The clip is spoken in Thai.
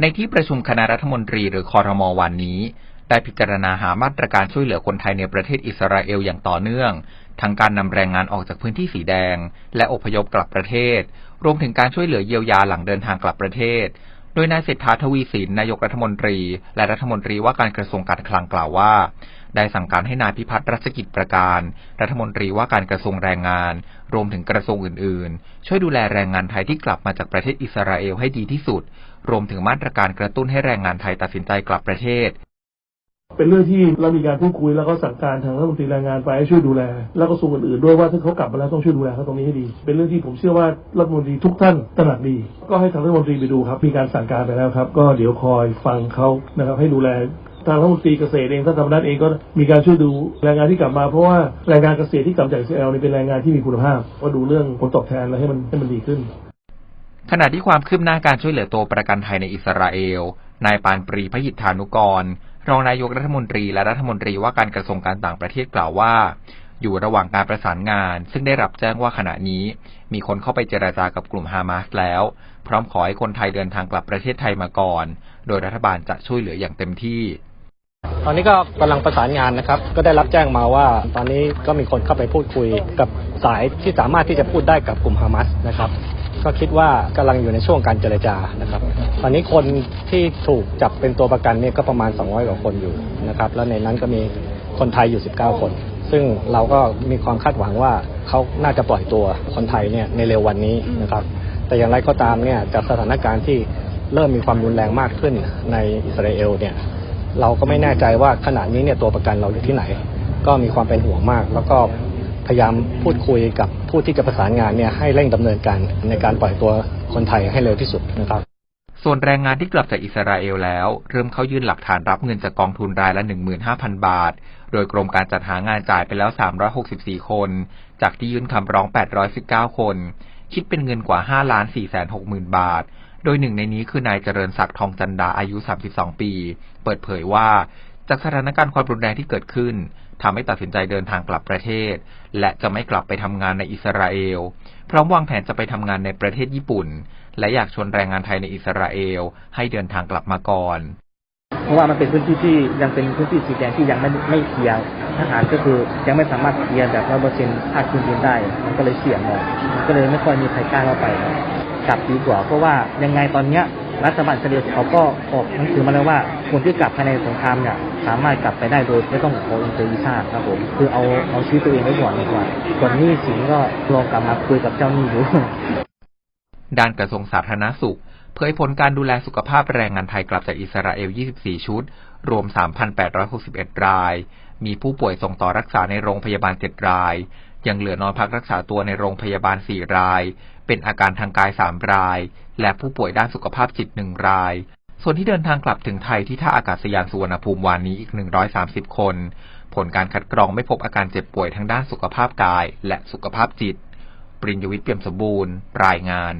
ในที่ประชุมคณะรัฐมนตรีหรือคอรมอวันนี้ ได้พิจารณาหามาตรการช่วยเหลือคนไทยในประเทศอิสราเอลอย่างต่อเนื่อง ทั้งการนำแรงงานออกจากพื้นที่สีแดง และอพยพกลับประเทศ รวมถึงการช่วยเหลือเยียวยาหลังเดินทางกลับประเทศ โดยนายเศรษฐาทวีสินนายกรัฐมนตรี และรัฐมนตรีว่าการกระทรวงการคลังกล่าวว่า ได้สั่งการให้นายพิพัฒน์รัชกิจประการ รัฐมนตรีว่าการกระทรวงแรงงาน รวมถึงกระทรวงอื่น ๆ ช่วยดูแลแรงงานไทยที่กลับมาจากประเทศอิสราเอลให้ดีที่สุด รวมถึงมาตรการกระตุ้นให้แรงงานไทยตัดสินใจกลับประเทศเป็นเรื่องที่เรามีการพูดคุยแล้วก็สั่งการทางรัฐมนตรีแรงงานไปให้ช่วยดูแล แล้วก็ส่วนอื่นๆด้วยว่าถ้าเขากลับมาแล้วต้องช่วยดูแลเขาตรงนี้ให้ดี เป็นเรื่องที่ผมเชื่อว่ารัฐมนตรีทุกท่านตระหนักดี ก็ให้ทางรัฐมนตรีไปดูครับ มีการสั่งการไปแล้วครับ ก็เดี๋ยวคอยฟังเขานะครับให้ดูแล ทางรัฐมนตรีเกษตรเองท่านธรรมนัฐเองก็มีการช่วยดูแรงงานที่กลับมาเพราะว่าแรงงานเกษตรที่กลับจากอิสราเอลนี่เป็นแรงงานที่มีคุณภาพก็ดูเรื่องผลตอบแทนแล้วให้มันให้มันดีขึ้น ขณะที่ความคืบหน้าการช่วยเหลือตัวประกันภัยในอิสราเอลนายปานปรีพหิทธานุกร รองนายกรัฐมนตรีและรัฐมนตรีว่าการกระทรวงการต่างประเทศกล่าวว่า อยู่ระหว่างการประสานงาน ซึ่งได้รับแจ้งว่าขณะนี้ มีคนเข้าไปเจราจากับกลุ่มฮามาสแล้ว พร้อมขอให้คนไทยเดินทางกลับประเทศไทยมาก่อน โดยรัฐบาลจะช่วยเหลืออย่างเต็มที่ ตอนนี้ก็กำลังประสานงานนะครับ ก็ได้รับแจ้งมาว่าตอนนี้ก็มีคนเข้าไปพูดคุยกับสายที่สามารถที่จะพูดได้กับกลุ่มฮามาสนะครับ ก็คิดว่ากำลังอยู่ในช่วงการเจรจานะครับ ตอนนี้คนที่ถูกจับเป็นตัวประกันเนี่ยก็ประมาณ 200 กว่าคนอยู่นะครับ แล้วในนั้นก็มีคนไทยอยู่ 19 คน ซึ่งเราก็มีความคาดหวังว่าเขาน่าจะปล่อยตัวคนไทยเนี่ยในเร็ววันนี้นะครับ แต่อย่างไรก็ตามเนี่ยจากสถานการณ์ที่เริ่มมีความรุนแรงมากขึ้นในอิสราเอลเนี่ย เราก็ไม่แน่ใจว่าขณะนี้เนี่ยตัวประกันเราอยู่ที่ไหน ก็มีความเป็นห่วงมาก แล้วก็พยายามพูดคุยกับผู้ที่จะประสานงานเนี่ยให้เร่งดำเนินการในการปล่อยตัวคนไทยให้เร็วที่สุดนะครับ ส่วนแรงงานที่กลับจากอิสราเอลแล้ว เริ่มเข้ายื่นหลักฐานรับเงินจากกองทุนรายละ 15,000 บาท โดยกรมการจัดหางานจ่ายไปแล้ว 364 คน จากที่ยื่นคำร้อง 819 คน คิดเป็นเงินกว่า 5 ล้าน4 6 0 0 0 0 บาท โดยหนึ่งในนี้คือนายเจริญศักดิ์ทองจันดาอายุ 32 ปี เปิดเผยว่า จากสถานการณ์ความรุนแรงที่เกิดขึ้นทำให้ตัดสินใจเดินทางกลับประเทศ และจะไม่กลับไปทำงานในอิสราเอล พร้อมวางแผนจะไปทำงานในประเทศญี่ปุ่น และอยากชวนแรงงานไทยในอิสราเอล ให้เดินทางกลับมาก่อน เพราะว่ามันเป็นพื้นที่ที่ยังเป็นพื้นที่สีแดงที่ยังไม่ไม่เคลียร์ทหารก็คือยังไม่สามารถเคลียร์แบบร้อยเปอร์เซ็นต์ภาคพื้นดินได้ มันก็เลยเสี่ยงหน่อยมันก็เลยไม่ค่อยมีใครกล้าเข้าไป กลับดีกว่า เพราะว่ายังไงตอนเนี้ยรัฐบาลอิสราเอลเขาก็ออกหนังสือมาแล้วว่าคนที่กลับภายในสงครามเนี่ยสามารถกลับไปได้โดยไม่ต้องขออินเตอร์วีซ่าครับผมคือเอาเอาชีวิตตัวเองไว้ก่อนดีกว่าส่วนนี้สินก็ลองกลับมาคุยกับเจ้าหนี้ดูด้านกระทรวงสาธารณสุขเผยผลการดูแลสุขภาพแรงงานไทยกลับจากอิสราเอล 24 ชุด รวม 3,861 ราย มีผู้ป่วยส่งต่อรักษาในโรงพยาบาล 7 ราย ยังเหลือนอนพักรักษาตัวในโรงพยาบาล 4 ราย เป็นอาการทางกาย 3 ราย และผู้ป่วยด้านสุขภาพจิต 1 ราย ส่วนที่เดินทางกลับถึงไทยที่ท่าอากาศยานสุวรรณภูมิวานนี้อีก 130 คน ผลการคัดกรองไม่พบอาการเจ็บป่วยทั้งด้านสุขภาพกาย และสุขภาพจิต ปริญญวิทย์เปี่ยมสมบูรณ์ รายงาน